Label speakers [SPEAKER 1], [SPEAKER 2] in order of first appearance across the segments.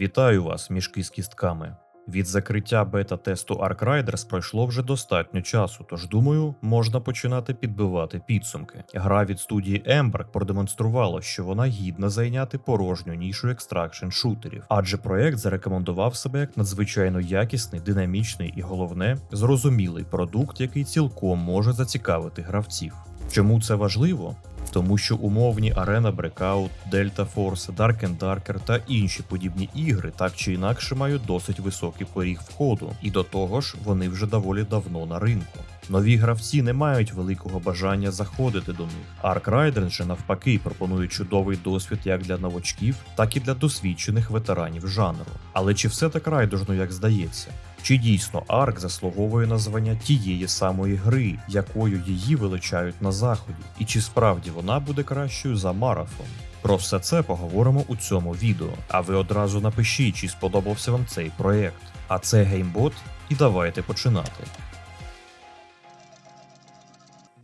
[SPEAKER 1] Вітаю вас, мішки з кістками. Від закриття бета-тесту Ark Riders пройшло вже достатньо часу, тож думаю, можна починати підбивати підсумки. Гра від студії Embark продемонструвала, що вона гідна зайняти порожню нішу екстракшн шутерів, адже проект зарекомендував себе як надзвичайно якісний, динамічний і головне зрозумілий продукт, який цілком може зацікавити гравців. Чому це важливо? Тому що умовні Arena Breakout, Delta Force, Dark and Darker та інші подібні ігри так чи інакше мають досить високий поріг входу, і до того ж вони вже доволі давно на ринку. Нові гравці не мають великого бажання заходити до них. Ark Riders же навпаки пропонує чудовий досвід як для новачків, так і для досвідчених ветеранів жанру. Але чи все так райдужно, як здається? Чи дійсно Арк заслуговує на звання тієї самої гри, якою її величають на заході, і чи справді вона буде кращою за марафон? Про все це поговоримо у цьому відео. А ви одразу напишіть, чи сподобався вам цей проєкт. А це геймбот, і давайте починати.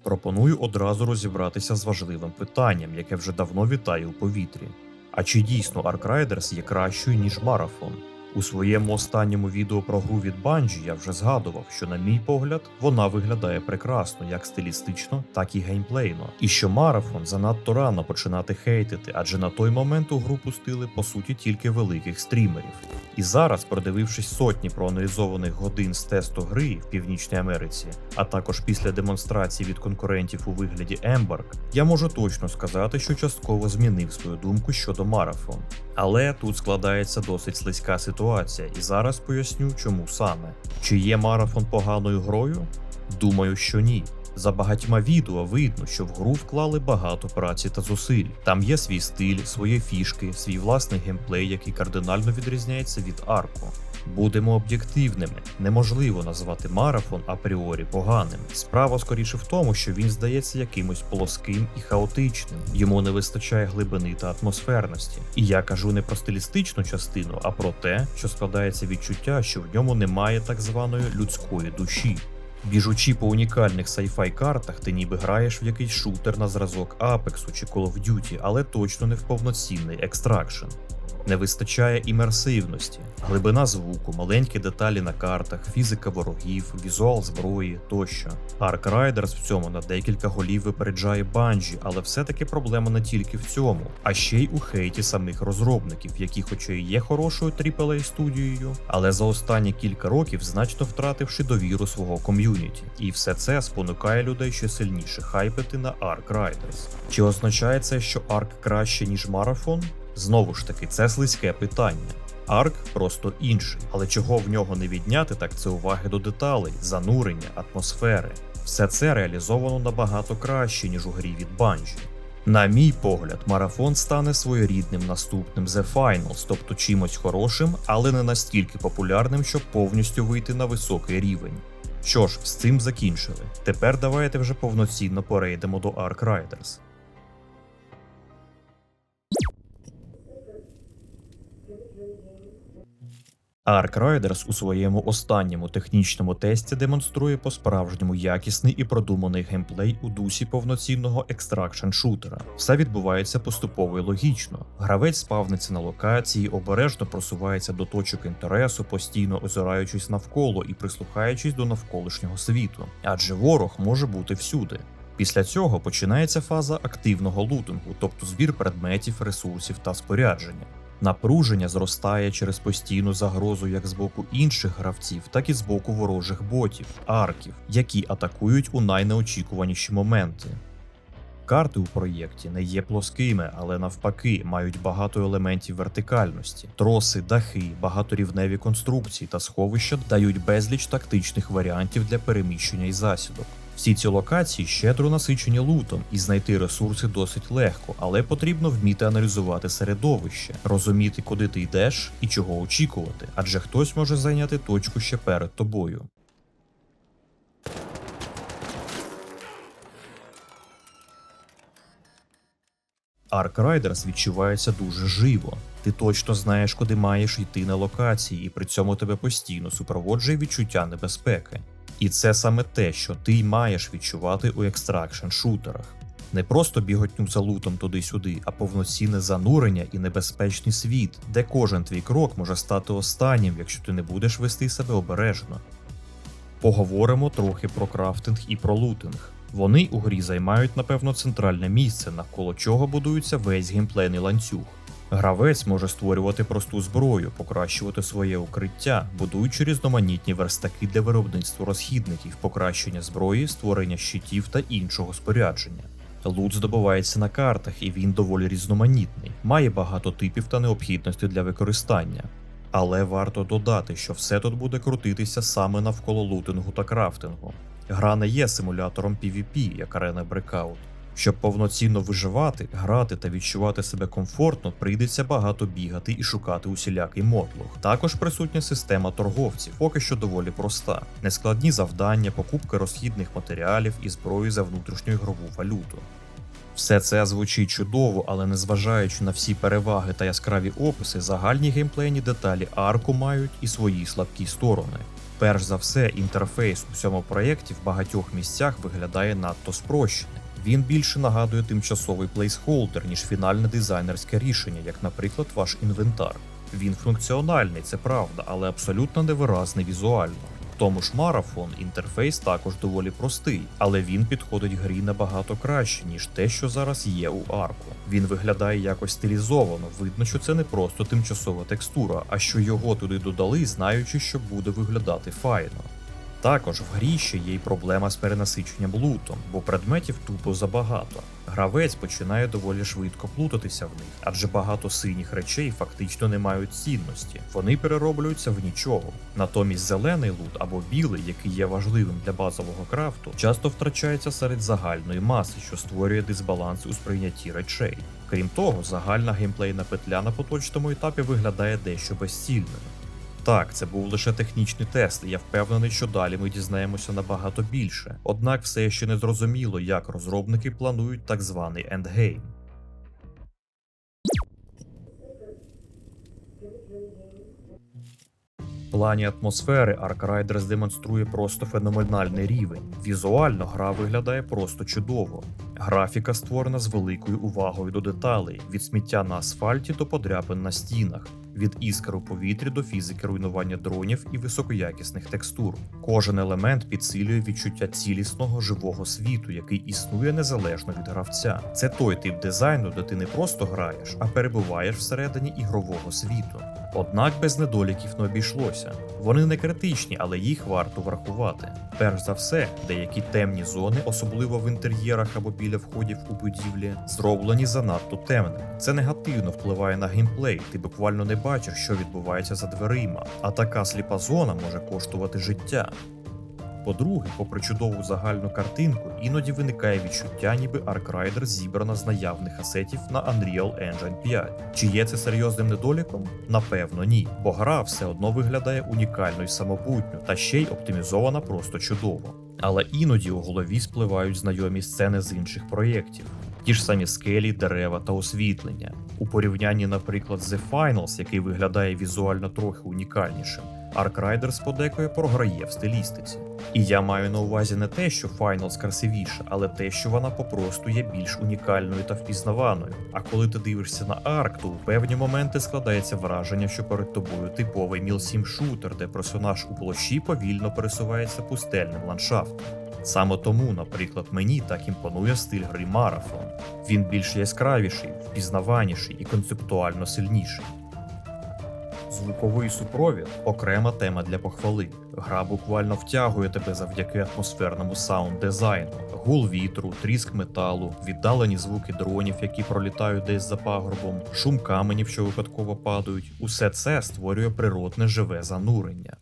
[SPEAKER 1] Пропоную одразу розібратися з важливим питанням, яке вже давно вітає у повітрі. А чи дійсно Riders є кращою, ніж марафон? У своєму останньому відео про гру від Bungie я вже згадував, що, на мій погляд, вона виглядає прекрасно як стилістично, так і геймплейно. І що марафон занадто рано починати хейтити, адже на той момент у гру пустили по суті тільки великих стрімерів. І зараз, продивившись сотні проаналізованих годин з тесту гри в Північній Америці, а також після демонстрації від конкурентів у вигляді Embark, я можу точно сказати, що частково змінив свою думку щодо марафон. Але тут складається досить слизька ситуація, і зараз поясню, чому саме. Чи є марафон поганою грою? Думаю, що ні. За багатьма відео видно, що в гру вклали багато праці та зусиль. Там є свій стиль, свої фішки, свій власний геймплей, який кардинально відрізняється від арку. Будемо об'єктивними, неможливо назвати марафон апріорі поганим. Справа скоріше в тому, що він здається якимось плоским і хаотичним. Йому не вистачає глибини та атмосферності. І я кажу не про стилістичну частину, а про те, що складається відчуття, що в ньому немає так званої людської душі. Біжучи по унікальних сайфай картах, ти ніби граєш в якийсь шутер на зразок Apex чи Call of Duty, але точно не в повноцінний екстракшн. Не вистачає імерсивності, глибина звуку, маленькі деталі на картах, фізика ворогів, візуал зброї тощо. Ark Riders в цьому на декілька голів випереджає Bungie, але все-таки проблема не тільки в цьому, а ще й у хейті самих розробників, які, хоча і є хорошою AAA студією, але за останні кілька років значно втративши довіру свого ком'юніті. І все це спонукає людей ще сильніше хайпити на Ark Riders. Чи означає це, що Ark краще ніж марафон? Знову ж таки, це слизьке питання. Арк просто інший, але чого в нього не відняти, так це уваги до деталей, занурення, атмосфери. Все це реалізовано набагато краще, ніж у грі від Bungie. На мій погляд, марафон стане своєрідним наступним The Finals, тобто чимось хорошим, але не настільки популярним, щоб повністю вийти на високий рівень. Що ж, з цим закінчили. Тепер давайте вже повноцінно перейдемо до Ark Riders. Ark Riders у своєму останньому технічному тесті демонструє по-справжньому якісний і продуманий геймплей у дусі повноцінного екстракшн шутера. Все відбувається поступово і логічно. Гравець спавниться на локації, обережно просувається до точок інтересу, постійно озираючись навколо і прислухаючись до навколишнього світу, адже ворог може бути всюди. Після цього починається фаза активного лутингу, тобто збір предметів, ресурсів та спорядження. Напруження зростає через постійну загрозу як з боку інших гравців, так і з боку ворожих ботів, арків, які атакують у найнеочікуваніші моменти. Карти у проєкті не є плоскими, але навпаки мають багато елементів вертикальності. Троси, дахи, багаторівневі конструкції та сховища дають безліч тактичних варіантів для переміщення і засідок. Всі ці локації щедро насичені лутом, і знайти ресурси досить легко, але потрібно вміти аналізувати середовище, розуміти, куди ти йдеш і чого очікувати, адже хтось може зайняти точку ще перед тобою. Ark Riders відчувається дуже живо. Ти точно знаєш, куди маєш йти на локації, і при цьому тебе постійно супроводжує відчуття небезпеки. І це саме те, що ти маєш відчувати у екстракшн шутерах. Не просто біготню за лутом туди-сюди, а повноцінне занурення і небезпечний світ, де кожен твій крок може стати останнім, якщо ти не будеш вести себе обережно. Поговоримо трохи про крафтинг і про лутинг. Вони у грі займають, напевно, центральне місце, навколо чого будується весь геймплейний ланцюг. Гравець може створювати просту зброю, покращувати своє укриття, будуючи різноманітні верстаки для виробництва розхідників, покращення зброї, створення щитів та іншого спорядження. Лут здобувається на картах, і він доволі різноманітний, має багато типів та необхідностей для використання. Але варто додати, що все тут буде крутитися саме навколо лутингу та крафтингу. Гра не є симулятором PvP, як Arena Breakout. Щоб повноцінно виживати, грати та відчувати себе комфортно, прийдеться багато бігати і шукати усілякий мотлух. Також присутня система торговців, поки що доволі проста. Нескладні завдання, покупки розхідних матеріалів і зброї за внутрішню ігрову валюту. Все це звучить чудово, але незважаючи на всі переваги та яскраві описи, загальні геймплейні деталі арку мають і свої слабкі сторони. Перш за все, інтерфейс у цьому проєкті в багатьох місцях виглядає надто спрощеним. Він більше нагадує тимчасовий плейсхолдер, ніж фінальне дизайнерське рішення, як, наприклад, ваш інвентар. Він функціональний, це правда, але абсолютно невиразний візуально. В тому ж марафон інтерфейс також доволі простий, але він підходить грі набагато краще, ніж те, що зараз є у арку. Він виглядає якось стилізовано, видно, що це не просто тимчасова текстура, а що його туди додали, знаючи, що буде виглядати файно. Також в грі ще є й проблема з перенасиченням лутом, бо предметів тупо забагато. Гравець починає доволі швидко плутатися в них, адже багато синіх речей фактично не мають цінності, вони перероблюються в нічого. Натомість зелений лут або білий, який є важливим для базового крафту, часто втрачається серед загальної маси, що створює дисбаланс у сприйнятті речей. Крім того, загальна геймплейна петля на поточному етапі виглядає дещо безцільною. Так, це був лише технічний тест, і я впевнений, що далі ми дізнаємося набагато більше. Однак все ще не зрозуміло, як розробники планують так званий ендгейм. Плані атмосфери Ark Riders демонструє просто феноменальний рівень. Візуально гра виглядає просто чудово. Графіка створена з великою увагою до деталей: від сміття на асфальті до подряпин на стінах, від іскр у повітрі до фізики руйнування дронів і високоякісних текстур. Кожен елемент підсилює відчуття цілісного живого світу, який існує незалежно від гравця. Це той тип дизайну, де ти не просто граєш, а перебуваєш всередині ігрового світу. Однак без недоліків не обійшлося. Вони не критичні, але їх варто врахувати. Перш за все, деякі темні зони, особливо в інтер'єрах або біля входів у будівлі, зроблені занадто темними. Це негативно впливає на геймплей. Ти буквально не бачиш, що відбувається за дверима, а така сліпа зона може коштувати життя. По-друге, попри чудову загальну картинку, іноді виникає відчуття, ніби Аркрайдер зібрана з наявних асетів на Unreal Engine 5. Чи є це серйозним недоліком? Напевно, ні, бо гра все одно виглядає унікально і самобутньо, та ще й оптимізована просто чудово. Але іноді у голові спливають знайомі сцени з інших проєктів. Ті ж самі скелі, дерева та освітлення. У порівнянні, наприклад, з The Finals, який виглядає візуально трохи унікальнішим, Ark Riders подекою програє в стилістиці. І я маю на увазі не те, що Finals красивіша, але те, що вона попросту є більш унікальною та впізнаваною. А коли ти дивишся на Ark, то у певні моменти складається враження, що перед тобою типовий мілсім шутер, де персонаж у площі повільно пересувається пустельним ландшафтом. Саме тому, наприклад, мені так імпонує стиль гри Марафон. Він більш яскравіший, впізнаваніший і концептуально сильніший. Звуковий супровід окрема тема для похвали. Гра буквально втягує тебе завдяки атмосферному саунд-дизайну, гул вітру, тріск металу, віддалені звуки дронів, які пролітають десь за пагорбом, шум каменів, що випадково падають. Усе це створює природне живе занурення.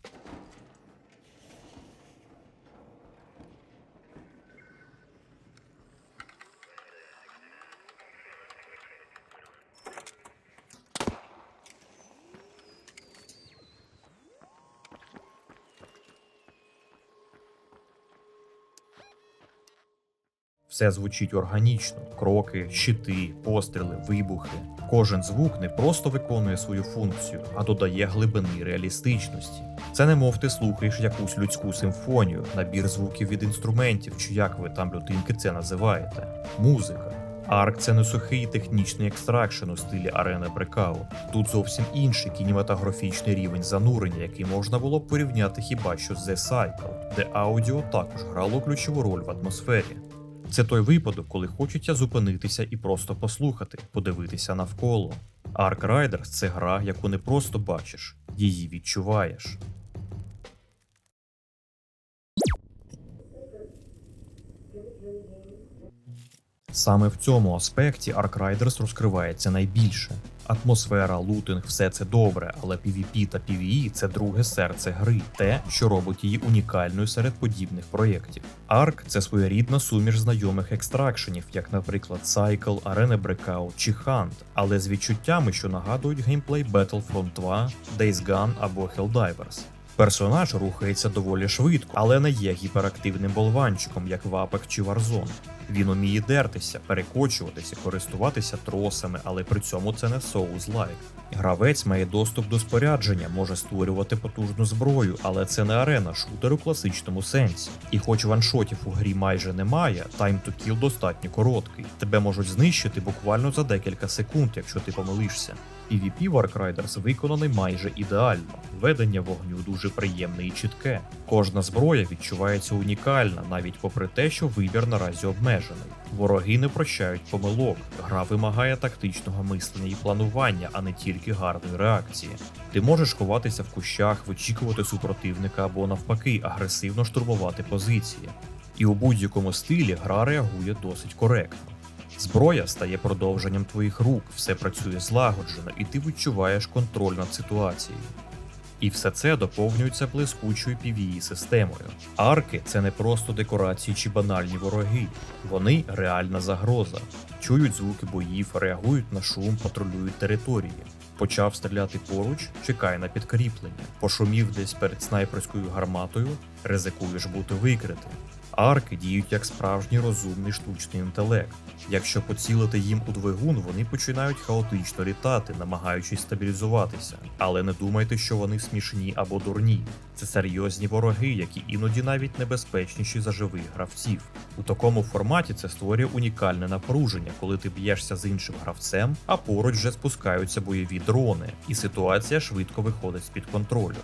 [SPEAKER 1] Все звучить органічно: кроки, щити, постріли, вибухи. Кожен звук не просто виконує свою функцію, а додає глибини реалістичності. Це не мов ти слухаєш якусь людську симфонію, набір звуків від інструментів, чи як ви там людинки це називаєте. Музика. Арк це не сухий технічний екстракшн у стилі арена Брекау. Тут зовсім інший кінематографічний рівень занурення, який можна було б порівняти хіба що з The Cycle, де аудіо також грало ключову роль в атмосфері. Це той випадок, коли хочеться зупинитися і просто послухати, подивитися навколо. Ark Riders – це гра, яку не просто бачиш, її відчуваєш. Саме в цьому аспекті Ark Riders розкривається найбільше. Атмосфера, лутинг, все це добре, але PvP та PvE – це друге серце гри, те, що робить її унікальною серед подібних проєктів. Ark – це своєрідна суміш знайомих екстракшенів, як, наприклад, Cycle, Arena Breakout чи Hunt, але з відчуттями, що нагадують геймплей Battlefront 2, Days Gone або Helldivers. Персонаж рухається доволі швидко, але не є гіперактивним болванчиком, як в чи Warzone. Він уміє дертися, перекочуватися, користуватися тросами, але при цьому це не Souls-like. Гравець має доступ до спорядження, може створювати потужну зброю, але це не арена шутер у класичному сенсі. І хоч ваншотів у грі майже немає, тайм to kill достатньо короткий. Тебе можуть знищити буквально за декілька секунд, якщо ти помилишся. PvP в Ark Riders виконаний майже ідеально. Ведення вогню дуже приємне і чітке. Кожна зброя відчувається унікальна, навіть попри те, що вибір наразі обмежений. Вороги не прощають помилок. Гра вимагає тактичного мислення і планування, а не тільки гарної реакції. Ти можеш ховатися в кущах, вичікувати супротивника або навпаки агресивно штурмувати позиції. І у будь-якому стилі гра реагує досить коректно. Зброя стає продовженням твоїх рук, все працює злагоджено, і ти відчуваєш контроль над ситуацією. І все це доповнюється блискучою pve системою. Арки це не просто декорації чи банальні вороги, вони реальна загроза. Чують звуки боїв, реагують на шум, патрулюють території. Почав стріляти поруч, чекай на підкріплення. Пошумів десь перед снайперською гарматою, ризикуєш бути викритим. Арки діють як справжній розумний штучний інтелект. Якщо поцілити їм у двигун, вони починають хаотично літати, намагаючись стабілізуватися. Але не думайте, що вони смішні або дурні. Це серйозні вороги, які іноді навіть небезпечніші за живих гравців. У такому форматі це створює унікальне напруження, коли ти б'єшся з іншим гравцем, а поруч вже спускаються бойові дрони, і ситуація швидко виходить з-під контролю.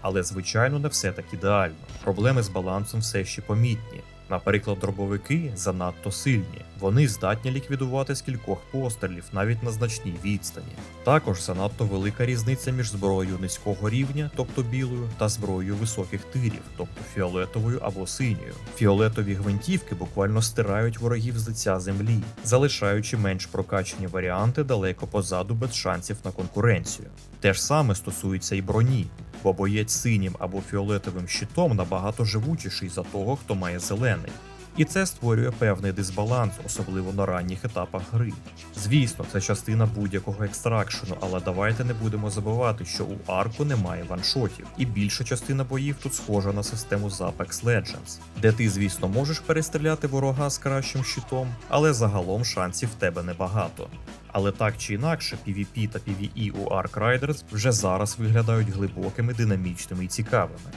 [SPEAKER 1] Але, звичайно, не все так ідеально. Проблеми з балансом все ще помітні. Наприклад, дробовики занадто сильні, вони здатні ліквідувати з кількох пострілів навіть на значній відстані. Також занадто велика різниця між зброєю низького рівня, тобто білою, та зброєю високих тирів, тобто фіолетовою або синьою. Фіолетові гвинтівки буквально стирають ворогів з лиця землі, залишаючи менш прокачані варіанти далеко позаду без шансів на конкуренцію. Те ж саме стосується і броні бо боєць синім або фіолетовим щитом набагато живучіший за того, хто має зелений. І це створює певний дисбаланс, особливо на ранніх етапах гри. Звісно, це частина будь-якого екстракшену, але давайте не будемо забувати, що у арку немає ваншотів, і більша частина боїв тут схожа на систему з Apex Legends, де ти, звісно, можеш перестріляти ворога з кращим щитом, але загалом шансів в тебе небагато. Але так чи інакше, PvP та PvE у Ark Riders вже зараз виглядають глибокими, динамічними і цікавими.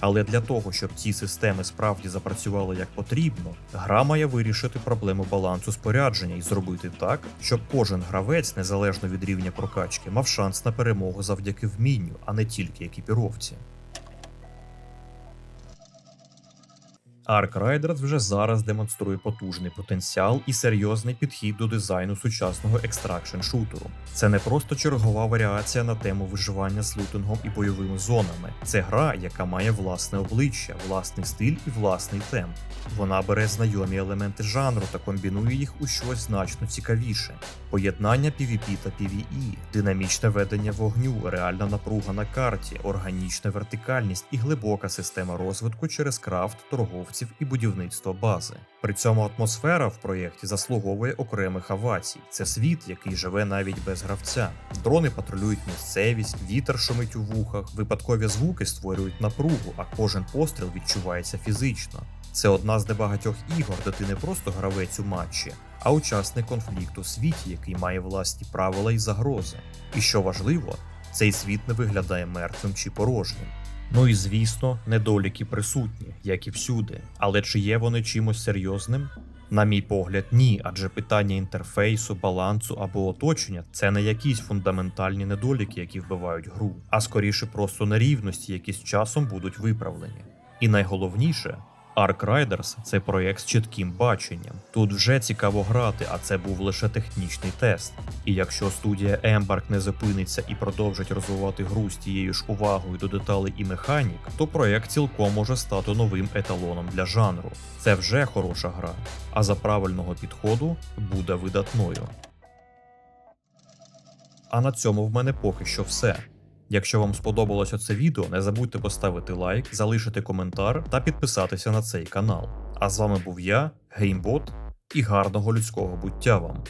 [SPEAKER 1] Але для того, щоб ці системи справді запрацювали як потрібно, гра має вирішити проблему балансу спорядження і зробити так, щоб кожен гравець, незалежно від рівня прокачки, мав шанс на перемогу завдяки вмінню, а не тільки екіпіровці. Ark Riders вже зараз демонструє потужний потенціал і серйозний підхід до дизайну сучасного екстракшн шутеру. Це не просто чергова варіація на тему виживання з лутингом і бойовими зонами. Це гра, яка має власне обличчя, власний стиль і власний темп. Вона бере знайомі елементи жанру та комбінує їх у щось значно цікавіше. Поєднання PvP та PvE, динамічне ведення вогню, реальна напруга на карті, органічна вертикальність і глибока система розвитку через крафт, торговців і будівництво бази. При цьому атмосфера в проєкті заслуговує окремих авацій. Це світ, який живе навіть без гравця. Дрони патрулюють місцевість, вітер шумить у вухах, випадкові звуки створюють напругу, а кожен постріл відчувається фізично. Це одна з небагатьох ігор, де ти не просто гравець у матчі, а учасник конфлікту у світі, який має власні правила і загрози. І що важливо, цей світ не виглядає мертвим чи порожнім. Ну і звісно, недоліки присутні, як і всюди. Але чи є вони чимось серйозним? На мій погляд, ні, адже питання інтерфейсу, балансу або оточення це не якісь фундаментальні недоліки, які вбивають гру, а скоріше просто нерівності, які з часом будуть виправлені. І найголовніше, Ark Riders – це проєкт з чітким баченням. Тут вже цікаво грати, а це був лише технічний тест. І якщо студія Embark не зупиниться і продовжить розвивати гру з тією ж увагою до деталей і механік, то проєкт цілком може стати новим еталоном для жанру. Це вже хороша гра, а за правильного підходу буде видатною. А на цьому в мене поки що все. Якщо вам сподобалося це відео, не забудьте поставити лайк, залишити коментар та підписатися на цей канал. А з вами був я, Геймбот, і гарного людського буття вам.